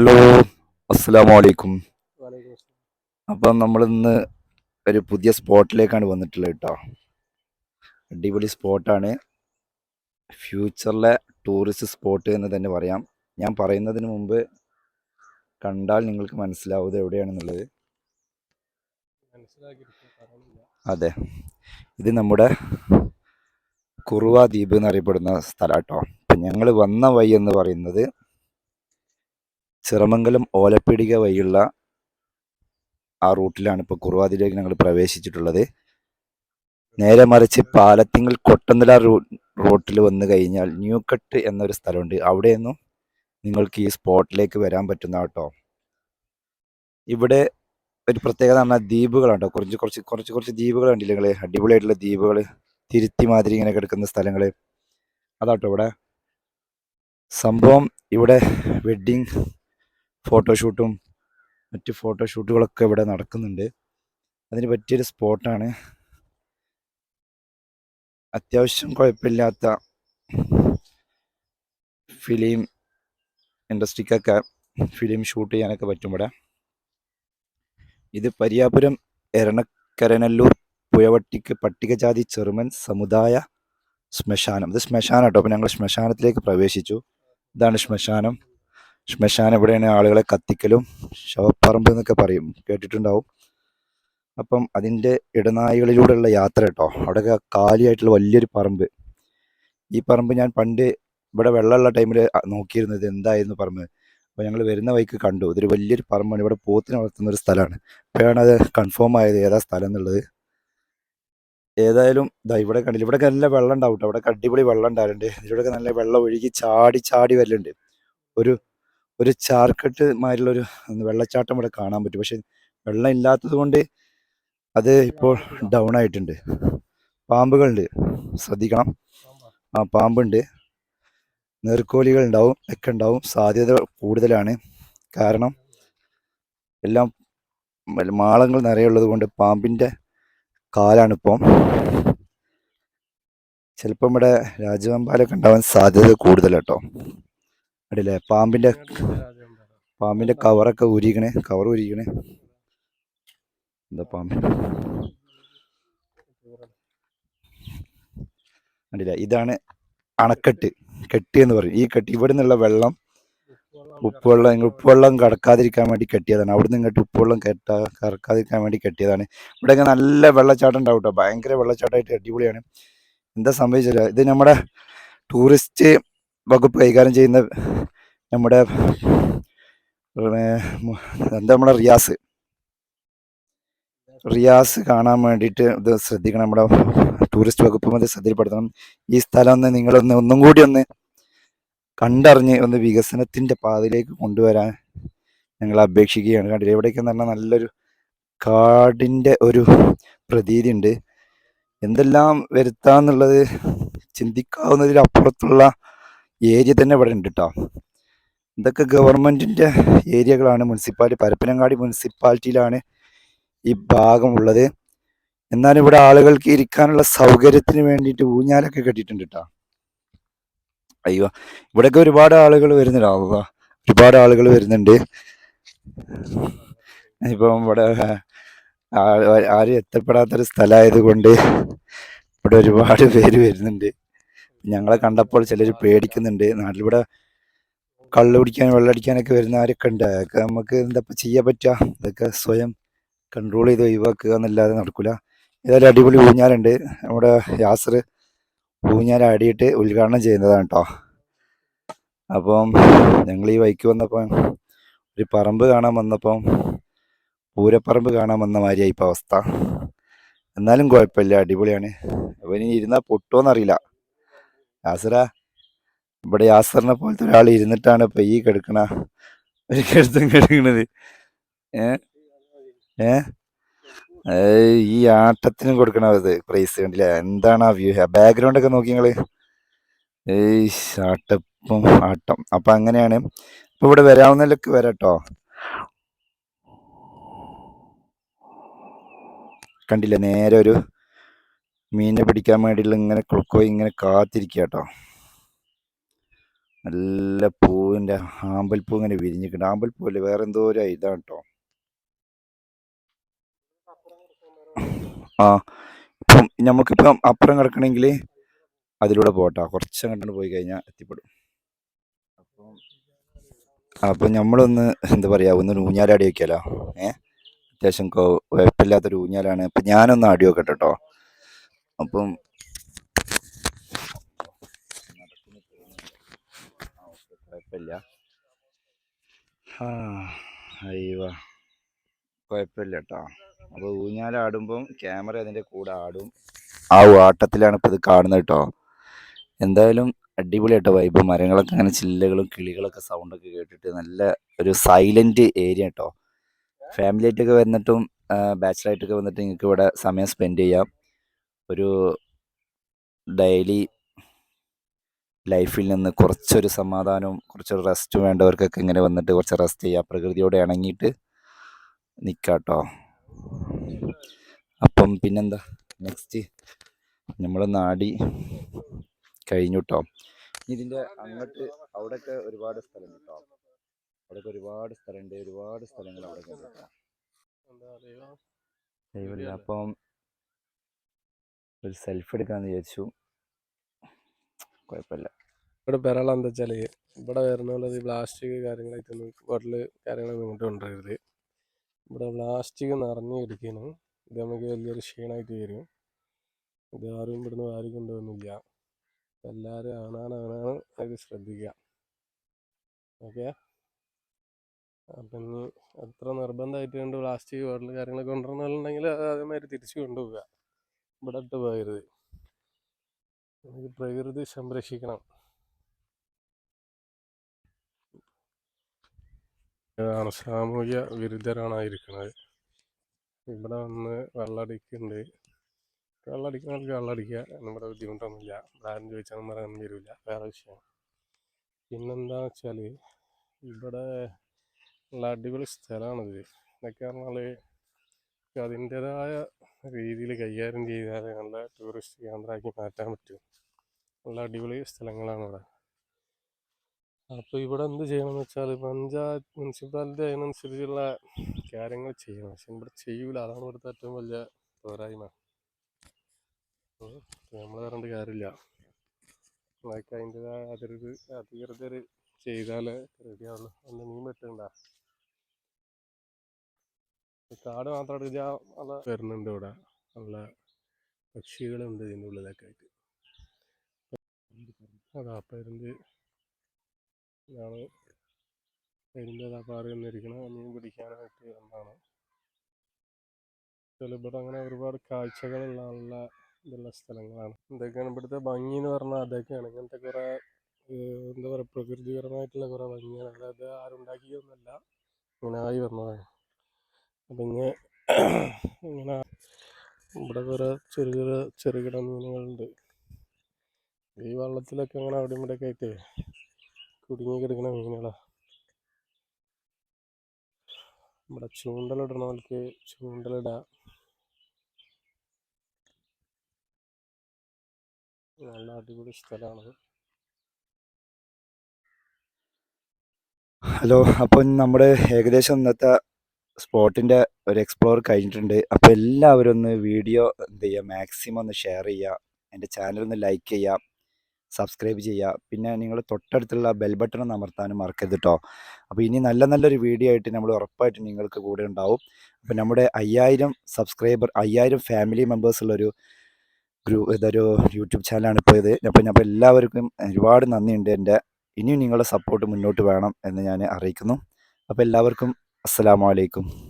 Hello അസ്സലാമു അലൈക്കും വലൈക്കും അപ്പം നമ്മൾ ഇന്ന് ഒരു പുതിയ സ്പോട്ടിലേക്കാണ് വന്നിട്ടുള്ളത് കേട്ടോ. അടിപൊളി സ്പോട്ടാണ്. ഫ്യൂച്ചറിലെ ടൂറിസ്റ്റ് സ്പോട്ട് എന്ന് തന്നെ പറയാം. ഞാൻ പറയുന്നതിന് മുമ്പ് കണ്ടാൽ നിങ്ങൾക്ക് മനസ്സിലാവുന്നത് എവിടെയാണെന്നുള്ളത്. അതെ. ഇത് നമ്മുടെ കുറുവ ദ്വീപ് എന്നറിയപ്പെടുന്ന സ്ഥലം കേട്ടോ. അപ്പം ഞങ്ങൾ വന്ന വഴി എന്ന് പറയുന്നത് ചിറമംഗലം ഓലപ്പീടിക വഴിയുള്ള ആ റൂട്ടിലാണ് ഇപ്പോൾ കുറുവാതിലേക്ക് ഞങ്ങൾ പ്രവേശിച്ചിട്ടുള്ളത്. നേരെ മറിച്ച് പാലത്തിങ്ങൽ കൊട്ടന്തല റൂ റൂട്ടിൽ വന്നു കഴിഞ്ഞാൽ ന്യൂ കട്ട് എന്നൊരു സ്ഥലമുണ്ട്. അവിടെ നിന്നും നിങ്ങൾക്ക് ഈ സ്പോട്ടിലേക്ക് വരാൻ പറ്റുന്ന കേട്ടോ. ഇവിടെ ഒരു പ്രത്യേകത പറഞ്ഞാൽ ദ്വീപുകളുണ്ടോ കുറച്ച് കുറച്ച് കുറച്ച് കുറച്ച് ദ്വീപുകൾ ഉണ്ടല്ലോ നിങ്ങൾ? അടിപൊളിയായിട്ടുള്ള ദ്വീപുകൾ തിരുത്തി മാതിരി ഇങ്ങനെ കിടക്കുന്ന സ്ഥലങ്ങൾ. അതാട്ടോ ഇവിടെ. സംഭവം ഇവിടെ വെഡ്ഡിങ് ഫോട്ടോഷൂട്ടും മറ്റ് ഫോട്ടോഷൂട്ടുകളൊക്കെ ഇവിടെ നടക്കുന്നുണ്ട്. അതിന് പറ്റിയൊരു സ്പോട്ടാണ്. അത്യാവശ്യം കുഴപ്പമില്ലാത്ത ഫിലിം ഇൻഡസ്ട്രിക്കൊക്കെ ഫിലിം ഷൂട്ട് ചെയ്യാനൊക്കെ പറ്റും ഇവിടെ. ഇത് പരിയാപുരം എരണക്കരനല്ലൂർ പുഴവട്ടിക്ക് പട്ടികജാതി ചെറുമൻ സമുദായ ശ്മശാനം. ഇത് ശ്മശാനം കേട്ടോ അപ്പോൾ ഞങ്ങൾ ശ്മശാനത്തിലേക്ക് പ്രവേശിച്ചു. ഇതാണ് ശ്മശാനം. ശ്മശാനം എവിടെയാണ് ആളുകളെ കത്തിക്കലും ശവപ്പറമ്പ് എന്നൊക്കെ പറയും. കേട്ടിട്ടുണ്ടാവും. അപ്പം അതിന്റെ ഇടനായികളിലൂടെയുള്ള യാത്ര കേട്ടോ. അവിടെ കാലിയായിട്ടുള്ള വലിയൊരു പറമ്പ്. ഈ പറമ്പ് ഞാൻ പണ്ട് ഇവിടെ വെള്ളമുള്ള ടൈമിൽ നോക്കിയിരുന്നത് എന്തായിരുന്നു പറമ്പ്. അപ്പോൾ ഞങ്ങൾ വരുന്ന വഴിക്ക് കണ്ടു. ഇതൊരു വലിയൊരു പറമ്പാണ്. ഇവിടെ പോത്തിനെ വളർത്തുന്ന ഒരു സ്ഥലമാണ്. അപ്പോഴാണ് അത് കൺഫേം ആയത് ഏതാ സ്ഥലം എന്നുള്ളത്. ഏതായാലും ഇതാ ഇവിടെ കണ്ടില്ല ഇവിടെ നല്ല വെള്ളം ഉണ്ടാവും കേട്ടോ. ഇവിടെ അടിപൊളി വെള്ളം ഉണ്ടാവലുണ്ട്. ഇതിലൂടെയൊക്കെ നല്ല വെള്ളം ഒഴുകി ചാടി ചാടി വരലുണ്ട്. ഒരു ഒരു ചാർക്കെട്ട് മാതിരിയുള്ളൊരു വെള്ളച്ചാട്ടം ഇവിടെ കാണാൻ പറ്റും. പക്ഷെ വെള്ളം ഇല്ലാത്തത് കൊണ്ട് അത് ഇപ്പോൾ ഡൗൺ ആയിട്ടുണ്ട്. പാമ്പുകളുണ്ട്. ശ്രദ്ധിക്കണം. ആ പാമ്പുണ്ട്. നീർക്കോലികൾ ഉണ്ടാവും ഒക്കെ ഉണ്ടാവും. സാധ്യത കൂടുതലാണ്. കാരണം എല്ലാം മാളങ്ങൾ നിറയുള്ളത് കൊണ്ട് പാമ്പിന്റെ കാലാണ് ഇപ്പം. ചിലപ്പം ഇവിടെ രാജവെമ്പാലൊക്കെ ഉണ്ടാവാൻ സാധ്യത കൂടുതൽ കേട്ടോ അടിയില്ലേ? പാമ്പിന്റെ. പാമ്പിന്റെ കവറൊക്കെ ഉരിക്കണേ കവർ ഉരിക്കണേ എന്താ പാമ്പ്? അടിയില്ല? ഇതാണ് അണക്കെട്ട്. കെട്ടി എന്ന് പറയും. ഈ കെട്ടി ഇവിടെ നിന്നുള്ള വെള്ളം ഉപ്പുവെള്ളം ഉപ്പുവെള്ളം കടക്കാതിരിക്കാൻ വേണ്ടി കെട്ടിയതാണ്. അവിടെ നിന്ന് ഇങ്ങോട്ട് ഉപ്പുവെള്ളം കെട്ടാ കറക്കാതിരിക്കാൻ വേണ്ടി കെട്ടിയതാണ്. ഇവിടെയൊക്കെ നല്ല വെള്ളച്ചാട്ടം ഉണ്ടാവും കേട്ടോ ഭയങ്കര വെള്ളച്ചാട്ടമായിട്ട് അടിപൊളിയാണ്. എന്താ സംഭവിച്ചില്ല ഇത് നമ്മുടെ ടൂറിസ്റ്റ് വകുപ്പ് കൈകാര്യം ചെയ്യുന്ന നമ്മുടെ എന്താ നമ്മുടെ റിയാസ്. റിയാസ് കാണാൻ വേണ്ടിയിട്ട് ഇത് ശ്രദ്ധിക്കണം. നമ്മുടെ ടൂറിസ്റ്റ് വകുപ്പ് മതി ശ്രദ്ധയിൽപ്പെടുത്തണം. ഈ സ്ഥലം ഒന്ന് നിങ്ങളൊന്ന് ഒന്നും കൂടി ഒന്ന് കണ്ടറിഞ്ഞ് ഒന്ന് വികസനത്തിന്റെ പാതയിലേക്ക് കൊണ്ടുവരാൻ ഞങ്ങൾ അപേക്ഷിക്കുകയാണ്. കണ്ടില്ല? എവിടേക്കെന്ന് പറഞ്ഞാൽ നല്ലൊരു കാടിന്റെ ഒരു പ്രതീതി ഉണ്ട് എന്തെല്ലാം വരുത്താന്നുള്ളത് ചിന്തിക്കാവുന്നതിൽ അപ്പുറത്തുള്ള ഏരിയ തന്നെ ഇവിടെ ഉണ്ട് കേട്ടോ ഇതൊക്കെ ഗവൺമെന്റിന്റെ ഏരിയകളാണ്. മുനിസിപ്പാലിറ്റി പരപ്പനങ്ങാടി മുനിസിപ്പാലിറ്റിയിലാണ് ഈ ഭാഗമുള്ളത്. എന്നാലും ഇവിടെ ആളുകൾക്ക് ഇരിക്കാനുള്ള സൗകര്യത്തിന് വേണ്ടിയിട്ട് ഊഞ്ഞാലൊക്കെ കെട്ടിയിട്ടുണ്ട് കേട്ടോ അയ്യോ ഇവിടെയൊക്കെ ഒരുപാട് ആളുകൾ വരുന്നുണ്ട്. ഒരുപാട് ആളുകൾ വരുന്നുണ്ട്. ഇപ്പം ഇവിടെ ആരും എത്തപ്പെടാത്തൊരു സ്ഥലമായത് കൊണ്ട് ഇവിടെ ഒരുപാട് പേര് വരുന്നുണ്ട്. ഞങ്ങളെ കണ്ടപ്പോൾ ചിലർ പേടിക്കുന്നുണ്ട്. നാട്ടിലിവിടെ കള്ള് പിടിക്കാൻ വെള്ളമടിക്കാനൊക്കെ വരുന്ന ആരൊക്കെ ഉണ്ട്? അതൊക്കെ നമുക്ക് എന്താ ചെയ്യാൻ പറ്റുക ഇതൊക്കെ സ്വയം കൺട്രോൾ ചെയ്ത് ഒഴിവാക്കുക എന്നല്ലാതെ നടക്കൂല. ഏതായാലും അടിപൊളി ഊഞ്ഞാലുണ്ട്. നമ്മുടെ യാസർ ഊഞ്ഞാൽ ആടിയിട്ട് ഉദ്ഘാടനം ചെയ്യുന്നതാണ് കേട്ടോ അപ്പം ഞങ്ങൾ ഈ വൈക്ക് വന്നപ്പം ഒരു പറമ്പ് കാണാൻ വന്നപ്പം പൂരപ്പറമ്പ് കാണാൻ വന്ന മാതിരിയായി ഇപ്പം അവസ്ഥ. എന്നാലും കുഴപ്പമില്ല. അടിപൊളിയാണ്. അപ്പം ഇനി ഇരുന്നാൽ പൊട്ടുമോന്നറിയില്ല യാസറ ഇവിടെ യാസറിനെ പോലത്തെ ഒരാൾ ഇരുന്നിട്ടാണ് ഇപ്പം ഈ കിടക്കണ ഒരു കെടുത്തും കിടക്കണത്. ഏ? ഏ? ഈ ആട്ടത്തിനും കൊടുക്കണത് പ്രൈസ് കണ്ടില്ലേ? എന്താണ് ആ വ്യൂ ബാക്ക്ഗ്രൗണ്ട് ഒക്കെ നോക്കി നിങ്ങൾ ഏയ് ആട്ടപ്പം ആട്ടം. അപ്പൊ അങ്ങനെയാണ്. ഇപ്പൊ ഇവിടെ വരാവുന്നതിലൊക്കെ വരാട്ടോ. കണ്ടില്ല നേരെ ഒരു മീനിനെ പിടിക്കാൻ വേണ്ടിയുള്ള ഇങ്ങനെ ക്ലുക്കോ ഇങ്ങനെ കാത്തിരിക്കുക കേട്ടോ നല്ല പൂവിന്റെ ആമ്പൽപ്പൂ ഇങ്ങനെ വിരിഞ്ഞിട്ടുണ്ട്. ആമ്പൽപ്പൂ അല്ലേ? വേറെ എന്തോ ഒരു ഇതാണ് കേട്ടോ ആ ഇപ്പം നമുക്കിപ്പം അപ്പുറം കിടക്കണമെങ്കിൽ അതിലൂടെ പോട്ടോ. കുറച്ച് അങ്ങോട്ട് പോയി കഴിഞ്ഞാൽ എത്തിപ്പെടും. അപ്പം അപ്പം നമ്മളൊന്ന് എന്താ പറയുക ഒന്ന് ഊഞ്ഞാലാടി വയ്ക്കാലോ ഏഹ് അത്യാവശ്യം കുഴപ്പമില്ലാത്തൊരു ഊഞ്ഞാലാണ്. അപ്പം ഞാനൊന്ന് ആടി വെക്കട്ടെ കേട്ടോ അപ്പം കുഴപ്പമില്ല. അയ്യോ കുഴപ്പമില്ല കേട്ടോ അപ്പോൾ ഊഞ്ഞാലാടുമ്പം ക്യാമറ അതിന്റെ കൂടെ ആടും. ആ ആട്ടത്തിലാണ് ഇപ്പോൾ ഇത് കാണുന്നത് കേട്ടോ. എന്തായാലും അടിപൊളിയായിട്ടോ വൈബ് മരങ്ങളൊക്കെ അങ്ങനെ ചില്ലകളും കിളികളൊക്കെ സൗണ്ടൊക്കെ കേട്ടിട്ട് നല്ല ഒരു സൈലന്റ് ഏരിയ കേട്ടോ ഫാമിലി ആയിട്ടൊക്കെ വന്നിട്ടും ബാച്ചിലായിട്ടൊക്കെ വന്നിട്ട് നിങ്ങൾക്ക് ഇവിടെ സമയം സ്പെൻഡ് ചെയ്യാം. ഒരു ഡെയിലി ലൈഫിൽ നിന്ന് കുറച്ചൊരു സമാധാനവും കുറച്ചൊരു റെസ്റ്റ് വേണ്ടവർക്കൊക്കെ ഇങ്ങനെ വന്നിട്ട് കുറച്ച് റെസ്റ്റ് ചെയ്യുക. പ്രകൃതിയോട് ഇണങ്ങിയിട്ട് നിൽക്കാട്ടോ കേട്ടോ അപ്പം പിന്നെന്താ? നെക്സ്റ്റ് നമ്മൾ നാടി കഴിഞ്ഞു കേട്ടോ ഇതിന്റെ അങ്ങോട്ട് അവിടെയൊക്കെ ഒരുപാട് സ്ഥലം കേട്ടോ അവിടെയൊക്കെ ഒരുപാട് സ്ഥലമുണ്ട് ഒരുപാട് സ്ഥലങ്ങൾ അവിടെ കേട്ടോ അപ്പം ഒരു സെൽഫി എടുക്കാമെന്ന് വിചാരിച്ചു. കുഴപ്പമില്ല ഇവിടെ പേരാളം എന്താ വെച്ചാൽ ഇവിടെ വരണുള്ളത് പ്ലാസ്റ്റിക് കാര്യങ്ങളായിട്ടൊന്നും ബോട്ടിൽ കാര്യങ്ങളൊന്നും ഇങ്ങോട്ട് കൊണ്ടുവരരുത്. ഇവിടെ പ്ലാസ്റ്റിക് നിറഞ്ഞു കിടക്കുന്നു ഇത് നമുക്ക് വലിയൊരു ക്ഷീണമായിട്ട് വരും. ഇത് ആരും ഇവിടുന്ന് വാരി കൊണ്ടുവന്നില്ല. എല്ലാവരും അവനാണ് അത് ശ്രദ്ധിക്കുക ഓക്കെ? അപ്പം ഇനി എത്ര നിർബന്ധമായിട്ട് കൊണ്ട് പ്ലാസ്റ്റിക് ബോട്ടിൽ കാര്യങ്ങളൊക്കെ കൊണ്ടുവരണമെന്നുണ്ടെങ്കിൽ അതേമാതിരി തിരിച്ചു കൊണ്ടുപോവുക. ഇവിടെ ഇട്ട് പോകരുത് നമുക്ക് പ്രകൃതി സംരക്ഷിക്കണം. ഇതാണ് സാമൂഹ്യ വിരുദ്ധരാണ് ഇരിക്കുന്നത് ഇവിടെ വന്ന് വെള്ളമടിക്കുന്നുണ്ട് വെള്ളമടിക്കുന്നവർക്ക് വെള്ളമടിക്കുക നമ്മുടെ ബുദ്ധിമുട്ടൊന്നുമില്ല. ആരും ചോദിച്ചാൽ പറയാനൊന്നും വരില്ല. വേറെ വിഷയമാണ്. പിന്നെന്താ വെച്ചാൽ ഇവിടെ ഉള്ള അടിപൊളി സ്ഥലമാണിത്. ഇതൊക്കെ പറഞ്ഞാൽ അതിന്റെതായ രീതിയിൽ കൈകാര്യം ചെയ്താൽ നല്ല ടൂറിസ്റ്റ് കേന്ദ്രമാക്കി മാറ്റാൻ പറ്റും. നല്ല അടിപൊളി സ്ഥലങ്ങളാണ് ഇവിടെ അപ്പോൾ ഇവിടെ എന്ത് ചെയ്യണമെന്ന് വെച്ചാൽ പഞ്ചായത്ത് മുനിസിപ്പാലിറ്റി അതിനനുസരിച്ചുള്ള കാര്യങ്ങൾ ചെയ്യണം. പക്ഷെ ഇവിടെ ചെയ്യൂല. അതാണ് ഇവിടുത്തെ ഏറ്റവും വലിയ പോരായ്മ. നമ്മൾ പറഞ്ഞിട്ട് കാര്യമില്ല. അതൊക്കെ അതിന്റെതായ അതിർത്തി അധികൃതർ ചെയ്താലേ റെഡിയാവുള്ളൂ. ഒന്ന് മീൻ വെട്ടുണ്ടാ കാട് മാത്രം എടുത്താൽ നല്ല വരുന്നുണ്ട് ഇവിടെ. നല്ല പക്ഷികളുണ്ട് ഇതിന്റെ ഉള്ളിലൊക്കെ ആയിട്ട്. അതാ പരുന്ത് ഇതാണ്. പരുന്ത് അതാ പാറി വന്നിരിക്കണം മീൻ പിടിക്കാനായിട്ട് എന്നാണ് ഇവിടെ അങ്ങനെ ഒരുപാട് കാഴ്ചകളുള്ള നല്ല ഇതുള്ള സ്ഥലങ്ങളാണ്. ഇതൊക്കെയാണ് ഇവിടുത്തെ ഭംഗി എന്ന് പറഞ്ഞാൽ അതൊക്കെയാണ്. ഇങ്ങനത്തെ കുറേ എന്താ പറയുക പ്രകൃതിപരമായിട്ടുള്ള കുറേ ഭംഗിയാണ്. അതായത് ആരുണ്ടാക്കിയൊന്നുമല്ല ഇങ്ങനെ ആയി വന്നതാണ്. അപ്പം ഇങ്ങനെ ഇങ്ങനെ ഇവിടെ കുറേ ചെറുകിട ചെറുകിട മീനുകളുണ്ട്. ഈ വള്ളത്തിലൊക്കെ അങ്ങനെ അവിടെ ഇവിടെ ഒക്കെ ആയിട്ട് കുടുങ്ങി കിടക്കുന്ന മീനുകളാണ് ഇവിടെ ചൂണ്ടലിടണവർക്ക് ചൂണ്ടലിടാം നല്ല അടിപൊളി സ്ഥലമാണ് ഹലോ അപ്പം നമ്മുടെ ഏകദേശം ഇന്നത്തെ സ്പോട്ടിന്റെ ഒരു എക്സ്പ്ലോർ കഴിഞ്ഞിട്ടുണ്ട്. അപ്പോൾ എല്ലാവരും ഒന്ന് വീഡിയോ എന്ത് ചെയ്യുക മാക്സിമം ഒന്ന് ഷെയർ ചെയ്യുക എന്റെ ചാനൽ ഒന്ന് ലൈക്ക് ചെയ്യുക സബ്സ്ക്രൈബ് ചെയ്യുക. പിന്നെ നിങ്ങൾ തൊട്ടടുത്തുള്ള ബെൽ ബട്ടൺ ഒന്ന് അമർത്താനും മറക്കരുത് കേട്ടോ അപ്പോൾ ഇനി നല്ല നല്ലൊരു വീഡിയോ ആയിട്ട് നമ്മൾ ഉറപ്പായിട്ട് നിങ്ങൾക്ക് കൂടെ ഉണ്ടാവും. അപ്പോൾ നമ്മുടെ അയ്യായിരം സബ്സ്ക്രൈബർ അയ്യായിരം ഫാമിലി മെമ്പേഴ്സ് ഉള്ളൊരു ഗ്രൂ ഇതൊരു യൂട്യൂബ് ചാനലാണ് ഇപ്പോൾ ഇത്. അപ്പോൾ അപ്പോൾ എല്ലാവർക്കും ഒരുപാട് നന്ദിയുണ്ട് എന്റെ. ഇനിയും നിങ്ങളുടെ സപ്പോർട്ട് മുന്നോട്ട് വേണം എന്ന് ഞാൻ അറിയിക്കുന്നു. അപ്പോൾ എല്ലാവർക്കും Assalamu alaikum.